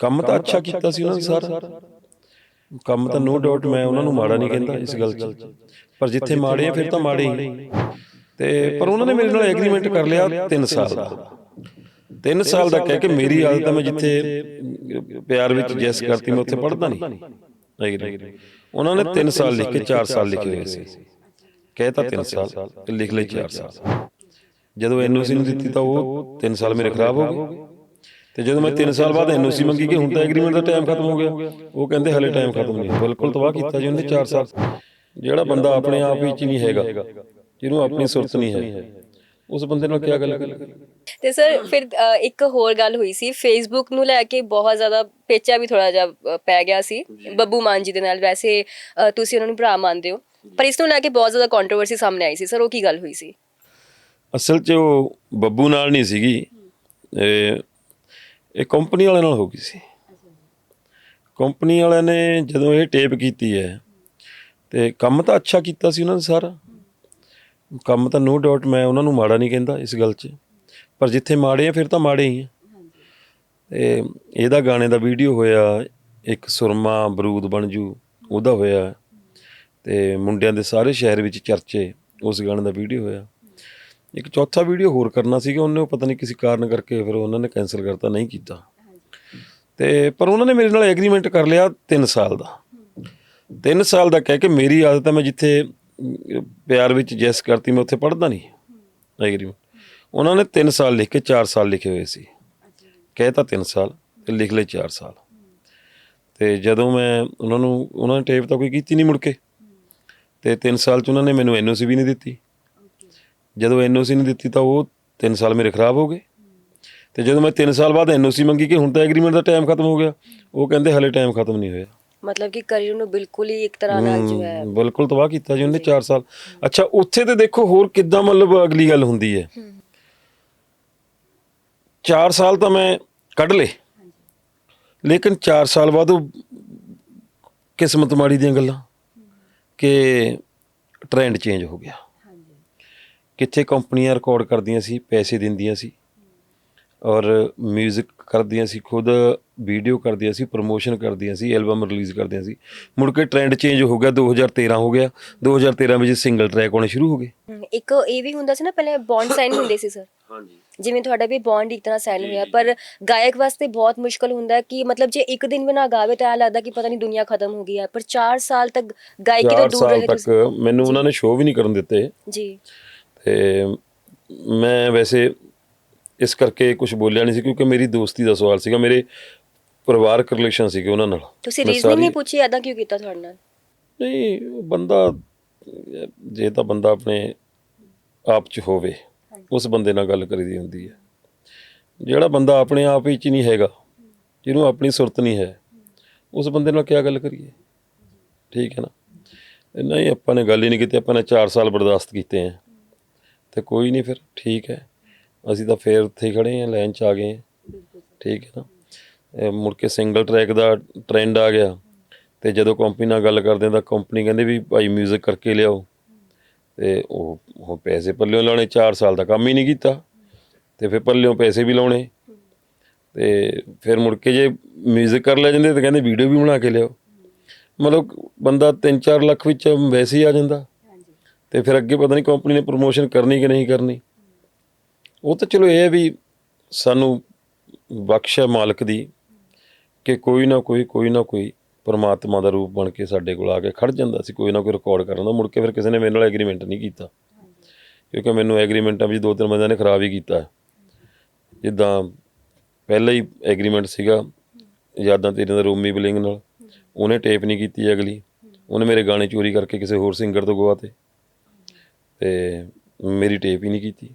ਕੰਮ ਤਾਂ ਅੱਛਾ ਕੀਤਾ ਸੀ ਉਹਨਾਂ ਨੇ ਸਾਰਾ। ਕੰਮ ਤਾਂ ਨੋ ਡਾਊਟ ਮੈਂ ਉਹਨਾਂ ਨੂੰ ਮਾੜਾ ਨਹੀਂ ਕਹਿੰਦਾ ਇਸ ਗੱਲ 'ਚ। ਪਰ ਜਿੱਥੇ ਮਾੜੇ ਆ ਫਿਰ ਤਾਂ ਮਾੜੇ ਹੀ। ਤੇ ਪਰ ਉਹਨਾਂ ਨੇ ਮੇਰੇ ਨਾਲ ਐਗਰੀਮੈਂਟ ਕਰ ਲਿਆ 3 ਸਾਲ ਦਾ 3 ਸਾਲ ਦਾ ਕਹਿ ਕੇ ਮੇਰੀ ਆਦਤ ਹੈ ਮੈਂ ਜਿੱਥੇ ਪਿਆਰ ਵਿੱਚ ਜੈਸ ਕਰਤੀ ਮੈਂ ਉੱਥੇ ਪੜਦਾ ਨਹੀਂ। ਐਗਰੀ ਉਹਨਾਂ ਨੇ 3 ਸਾਲ ਲਿਖ ਕੇ 4 ਸਾਲ ਲਿਖੇ ਹੋਏ ਸੀ। ਕਹਿਤਾ 3 ਸਾਲ ਲਿਖ ਲਏ 4 ਸਾਲ। ਜਦੋਂ ਐਨਓਸੀ ਨੂੰ ਦਿੱਤੀ ਤਾਂ ਉਹ 3 ਸਾਲ ਮੇਰੇ ਖਰਾਬ ਹੋ ਗਏ। ਤੇ ਜਦੋਂ ਮੈਂ 3 ਸਾਲ ਬਾਅਦ ਐਨਓਸੀ ਮੰਗੀ ਕਿ ਹੁਣ ਤਾਂ ਐਗਰੀਮੈਂਟ ਦਾ ਟਾਈਮ ਖਤਮ ਹੋ ਗਿਆ। ਉਹ ਕਹਿੰਦੇ ਹਲੇ ਟਾਈਮ ਖਤਮ ਨਹੀਂ। ਬਿਲਕੁਲ ਤਬਾਹ ਕੀਤਾ ਜੀ ਉਹਨੇ 4 ਸਾਲ। ਜਿਹੜਾ ਬੰਦਾ ਆਪਣੇ ਆਪ ਵਿੱਚ ਹੀ ਨਹੀਂ ਹੈਗਾ ਜਿਹਨੂੰ ਆਪਣੀ ਸੁਰਤ ਨਹੀਂ ਹੈ। ਉਸ ਬੰਦੇ ਨਾਲ ਕੀ ਗੱਲ ਕਰੀਏ? ਤੇ ਸਰ ਫਿਰ ਇੱਕ ਹੋਰ ਗੱਲ ਹੋਈ ਸੀ। ਫੇਸਬੁੱਕ ਨੂੰ ਲੈ ਕੇ ਬਹੁਤ ਜ਼ਿਆਦਾ ਪੇਚਾ ਵੀ ਥੋੜਾ ਜਿਹਾ ਪੈ ਗਿਆ ਸੀ। ਬੱਬੂ ਮਾਨ ਜੀ ਦੇ ਨਾਲ। ਵੈਸੇ ਤੁਸੀਂ ਉਹਨਾਂ ਨੂੰ ਭਰਾ ਮੰਨਦੇ ਹੋ। ਪਰ ਇਸ ਨੂੰ ਲੈ ਕੇ ਬਹੁਤ ਜ਼ਿਆਦਾ ਕੰਟਰੋਵਰਸੀ ਸਾਹਮਣੇ ਆਈ ਸੀ। ਸਰ ਉਹ ਕੀ ਗੱਲ ਹੋਈ ਸੀ? ਅਸਲ 'ਚ ਉਹ ਬੱਬੂ ਨਾਲ ਨਹੀਂ ਸੀਗੀ। ਇਹ ਕੰਪਨੀ ਵਾਲਿਆਂ ਨਾਲ ਹੋ ਗਈ ਸੀ। ਕੰਪਨੀ ਵਾਲਿਆਂ ਨੇ ਜਦੋਂ ਇਹ ਟੇਪ ਕੀਤੀ ਹੈ, ਤੇ ਕੰਮ ਤਾਂ ਅੱਛਾ ਕੀਤਾ ਸੀ ਉਹਨਾਂ ਨੇ ਸਾਰਾ। ਕੰਮ ਤਾਂ ਨੋ ਡਾਊਟ ਮੈਂ ਉਹਨਾਂ ਨੂੰ ਮਾੜਾ ਨਹੀਂ ਕਹਿੰਦਾ ਇਸ ਗੱਲ 'ਚ, ਪਰ ਜਿੱਥੇ ਮਾੜੇ ਆ ਫਿਰ ਤਾਂ ਮਾੜੇ ਹੀ ਆ। ਤੇ ਇਹਦਾ ਗਾਣੇ ਦਾ ਵੀਡੀਓ ਹੋਇਆ, ਇੱਕ ਸੁਰਮਾ ਬਰੂਦ ਬਣ ਜੂ, ਉਹਦਾ ਹੋਇਆ। ਤੇ ਮੁੰਡਿਆਂ ਦੇ ਸਾਰੇ ਸ਼ਹਿਰ ਵਿੱਚ ਚਰਚੇ, ਉਸ ਗਾਣੇ ਦਾ ਵੀਡੀਓ ਹੋਇਆ। ਇੱਕ ਚੌਥਾ ਵੀਡੀਓ ਹੋਰ ਕਰਨਾ ਸੀਗਾ, ਉਹਨੇ ਉਹ ਪਤਾ ਨਹੀਂ ਕਿਸੇ ਕਾਰਨ ਕਰਕੇ ਫਿਰ ਉਹਨਾਂ ਨੇ ਕੈਨਸਲ ਕਰਤਾ, ਨਹੀਂ ਕੀਤਾ। ਤੇ ਪਰ ਉਹਨਾਂ ਨੇ ਮੇਰੇ ਨਾਲ ਐਗਰੀਮੈਂਟ ਕਰ ਲਿਆ 3 ਸਾਲ ਦਾ। 3 ਸਾਲ ਦਾ ਕਹਿ ਕੇ ਮੇਰੀ ਆਦਤ ਹੈ ਮੈਂ ਜਿੱਥੇ, ਪਿਆਰ ਵਿੱਚ ਜੈਸ ਕਰਤੀ, ਮੈਂ ਉੱਥੇ ਪੜਦਾ ਨਹੀਂ। ਐਗਰੀਮੈਂਟ ਉਹਨਾਂ ਨੇ 3 ਸਾਲ ਲਿਖ ਕੇ 4 ਸਾਲ ਲਿਖੇ ਹੋਏ ਸੀ। ਕਹਿਤਾ 3 ਸਾਲ, ਤੇ ਲਿਖ ਲਏ 4 ਸਾਲ। ਤੇ ਜਦੋਂ ਮੈਂ ਉਹਨਾਂ ਨੂੰ, ਉਹਨਾਂ ਨੇ ਟੇਪ ਤਾਂ ਕੋਈ ਕੀਤੀ ਨਹੀਂ ਮੁੜ ਕੇ। ਤੇ 3 ਸਾਲ ਚ ਉਹਨਾਂ ਨੇ ਮੈਨੂੰ ਐਨਓਸੀ ਵੀ ਨਹੀਂ ਦਿੱਤੀ। ਜਦੋਂ ਐਨਓਸੀ ਨਹੀਂ ਦਿੱਤੀ ਤਾਂ ਉਹ 3 ਸਾਲ ਮੇਰੇ ਖਰਾਬ ਹੋ ਗਏ। ਤੇ ਜਦੋਂ ਮੈਂ 3 ਸਾਲ ਬਾਅਦ ਐਨਓਸੀ ਮੰਗੀ ਕਿ ਹੁਣ ਤਾਂ ਐਗਰੀਮੈਂਟ ਦਾ ਟਾਈਮ ਖਤਮ ਹੋ ਗਿਆ ਉਹ ਕਹਿੰਦੇ ਹਲੇ ਟਾਈਮ ਖਤਮ ਨਹੀਂ ਹੋਇਆ। ਮਤਲਬ ਕਿ ਕਰੀਅਰ ਨੂੰ ਬਿਲਕੁਲ ਹੀ ਇੱਕ ਤਰ੍ਹਾਂ ਨਾਲ ਜੋ ਹੈ। ਬਿਲਕੁਲ ਤਬਾਹ ਕੀਤਾ ਜੀ ਉਹਨੇ 4 ਸਾਲ। ਅੱਛਾ ਉੱਥੇ ਤੇ ਦੇਖੋ ਹੋਰ ਕਿੱਦਾਂ ਮਤਲਬ ਅਗਲੀ ਗੱਲ ਹੁੰਦੀ ਹੈ। 4 ਸਾਲ ਤਾਂ ਮੈਂ ਕੱਢ ਲੇ ਲੇਕਿਨ 4 ਸਾਲ ਬਾਅਦ ਉਹ ਕਿਸਮਤ ਮਾੜੀ ਦੀਆਂ ਗੱਲਾਂ ਕਿ ਟ੍ਰੈਂਡ ਚੇਂਜ ਹੋ ਗਿਆ। ਕਿੱਥੇ ਕੰਪਨੀਆਂ ਰਿਕਾਰਡ ਕਰਦੀਆਂ ਸੀ ਪੈਸੇ ਦਿੰਦੀਆਂ ਸੀ ਔਰ 뮤직 ਕਰਦੀਆਂ ਸੀ ਖੁਦ ਵੀਡੀਓ ਕਰਦੀਆਂ ਸੀ ਪ੍ਰੋਮੋਸ਼ਨ ਕਰਦੀਆਂ ਸੀ ਐਲਬਮ ਰਿਲੀਜ਼ ਕਰਦੀਆਂ ਸੀ। ਮੁੜ ਕੇ ਟ੍ਰੈਂਡ ਚੇਂਜ ਹੋ ਗਿਆ 2013 ਹੋ ਗਿਆ 2013 ਵਿੱਚ ਸਿੰਗਲ ਟਰੈਕ ਆਉਣੇ ਸ਼ੁਰੂ ਹੋ ਗਏ। ਇੱਕ ਇਹ ਵੀ ਹੁੰਦਾ ਸੀ ਨਾ ਪਹਿਲੇ ਬੌਂਡ ਸਾਈਨ ਹੁੰਦੇ ਸੀ ਸਰ ਹਾਂਜੀ। ਜਿਵੇਂ ਤੁਹਾਡਾ ਵੀ ਬੌਂਡ ਇੱਕ ਤਰ੍ਹਾਂ ਸਾਈਨ ਹੋਇਆ ਪਰ ਗਾਇਕ ਵਾਸਤੇ ਬਹੁਤ ਮੁਸ਼ਕਲ ਹੁੰਦਾ ਕਿ ਮਤਲਬ ਜੇ ਇੱਕ ਦਿਨ ਵੀ ਨਾ ਗਾਵੇ ਤਾਂ ਲੱਗਦਾ ਕਿ ਪਤਾ ਨਹੀਂ ਦੁਨੀਆ ਖਤਮ ਹੋ ਗਈ ਹੈ। ਪਰ 4 ਸਾਲ ਤੱਕ ਗਾਇਕੀ ਤੋਂ 4 ਦੂਰ ਰਹੇ ਤੁਸੀਂ। ਮੈਨੂੰ ਉਹਨਾਂ ਨੇ ਸ਼ੋਅ ਵੀ ਨਹੀਂ ਕਰਨ ਦਿੱਤੇ। ਜੀ। ਤੇ ਮੈਂ ਵੈਸੇ ਇਸ ਕਰਕੇ ਕੁਝ ਬੋਲਿਆ ਨਹੀਂ ਸੀ ਕਿਉਂਕਿ ਮੇਰੀ ਦੋਸਤੀ ਦਾ ਸਵਾਲ ਸੀਗਾ ਮੇਰੇ ਪਰਿਵਾਰਕ ਰਿਲੇਸ਼ਨ ਸੀਗੇ ਉਹਨਾਂ ਨਾਲ। ਤੁਸੀਂ ਰੀਜ਼ਨਿੰਗ ਨਹੀਂ ਪੁੱਛੀ ਐਦਾਂ ਕਿਉਂ ਕੀਤਾ ਤੁਹਾਡੇ ਨਾਲ? ਨਹੀਂ ਬੰਦਾ ਜੇ ਤਾਂ ਬੰਦਾ ਆਪਣੇ ਆਪ 'ਚ ਹੋਵੇ ਉਸ ਬੰਦੇ ਨਾਲ ਗੱਲ ਕਰੀਦੀ ਹੁੰਦੀ ਹੈ। ਜਿਹੜਾ ਬੰਦਾ ਆਪਣੇ ਆਪ ਵਿੱਚ ਨਹੀਂ ਹੈਗਾ ਜਿਹਨੂੰ ਆਪਣੀ ਸੁਰਤ ਨਹੀਂ ਹੈ ਉਸ ਬੰਦੇ ਨਾਲ ਕੀ ਗੱਲ ਕਰੀਏ? ਠੀਕ ਹੈ ਨਾ? ਨਹੀਂ ਆਪਾਂ ਨੇ ਗੱਲ ਹੀ ਨਹੀਂ ਕੀਤੀ ਆਪਾਂ ਨੇ 4 ਸਾਲ ਬਰਦਾਸ਼ਤ ਕੀਤੇ ਆ ਤੇ ਕੋਈ ਨਹੀਂ ਫਿਰ ਠੀਕ ਹੈ ਅਸੀਂ ਤਾਂ ਫੇਰ ਉੱਥੇ ਹੀ ਖੜੇ ਆ ਲਾਈਨ 'ਚ ਆ ਗਏ ਹਾਂ ਠੀਕ ਹੈ ਨਾ ਇਹ ਮੁੜ ਕੇ ਸਿੰਗਲ ਟਰੈਕ ਦਾ ਟ੍ਰੈਂਡ ਆ ਗਿਆ ਤੇ ਜਦੋਂ ਕੰਪਨੀ ਨਾਲ ਗੱਲ ਕਰਦੇ ਹਾਂ ਤਾਂ ਕੰਪਨੀ ਕਹਿੰਦੇ ਵੀ ਭਾਈ 뮤직 ਕਰਕੇ ਲਿਆਓ ਤੇ ਉਹ ਉਹ ਪੈਸੇ ਪੱਲਿਓਂ ਲਾਉਣੇ 4 ਸਾਲ ਦਾ ਕੰਮ ਹੀ ਨਹੀਂ ਕੀਤਾ ਤੇ ਫਿਰ ਪੱਲਿਓਂ ਪੈਸੇ ਵੀ ਲਾਉਣੇ ਤੇ ਫਿਰ ਮੁੜ ਕੇ ਜੇ 뮤직 ਕਰ ਲੈ ਜਾਂਦੇ ਤਾਂ ਕਹਿੰਦੇ ਵੀਡੀਓ ਵੀ ਬਣਾ ਕੇ ਲਿਆਓ ਮਤਲਬ ਬੰਦਾ 3-4 ਲੱਖ ਵਿੱਚ ਵੈਸੇ ਹੀ ਆ ਜਾਂਦਾ ਤੇ ਫਿਰ ਅੱਗੇ ਪਤਾ ਨਹੀਂ ਕੰਪਨੀ ਨੇ ਪ੍ਰੋਮੋਸ਼ਨ ਕਰਨੀ ਕਿ ਨਹੀਂ ਕਰਨੀ। ਉਹ ਤਾਂ ਚਲੋ ਇਹ ਹੈ ਵੀ ਸਾਨੂੰ ਬਖਸ਼ ਹੈ ਮਾਲਕ ਦੀ ਕਿ ਕੋਈ ਨਾ ਕੋਈ ਕੋਈ ਨਾ ਕੋਈ ਪਰਮਾਤਮਾ ਦਾ ਰੂਪ ਬਣ ਕੇ ਸਾਡੇ ਕੋਲ ਆ ਕੇ ਖੜ ਜਾਂਦਾ ਸੀ। ਕੋਈ ਨਾ ਕੋਈ ਰਿਕਾਰਡ ਕਰਨ ਦਾ। ਮੁੜ ਕੇ ਫਿਰ ਕਿਸੇ ਨੇ ਮੇਰੇ ਨਾਲ ਐਗਰੀਮੈਂਟ ਨਹੀਂ ਕੀਤਾ। ਕਿਉਂਕਿ ਮੈਨੂੰ ਐਗਰੀਮੈਂਟਾਂ ਵਿੱਚ ਦੋ ਤਿੰਨ ਬੰਦਿਆਂ ਨੇ ਖਰਾਬ ਹੀ ਕੀਤਾ। ਜਿੱਦਾਂ ਪਹਿਲਾਂ ਹੀ ਐਗਰੀਮੈਂਟ ਸੀਗਾ ਯਾਦਾਂ ਤੇਰੀਆਂ ਦਾ ਰੋਮੀ ਬਲਿੰਗ ਨਾਲ। ਉਹਨੇ ਟੇਪ ਨਹੀਂ ਕੀਤੀ ਅਗਲੀ। ਉਹਨੇ ਮੇਰੇ ਗਾਣੇ ਚੋਰੀ ਕਰਕੇ ਕਿਸੇ ਹੋਰ ਸਿੰਗਰ ਤੋਂ ਗਵਾਤੇ ਅਤੇ ਮੇਰੀ ਟੇਪ ਹੀ ਨਹੀਂ ਕੀਤੀ।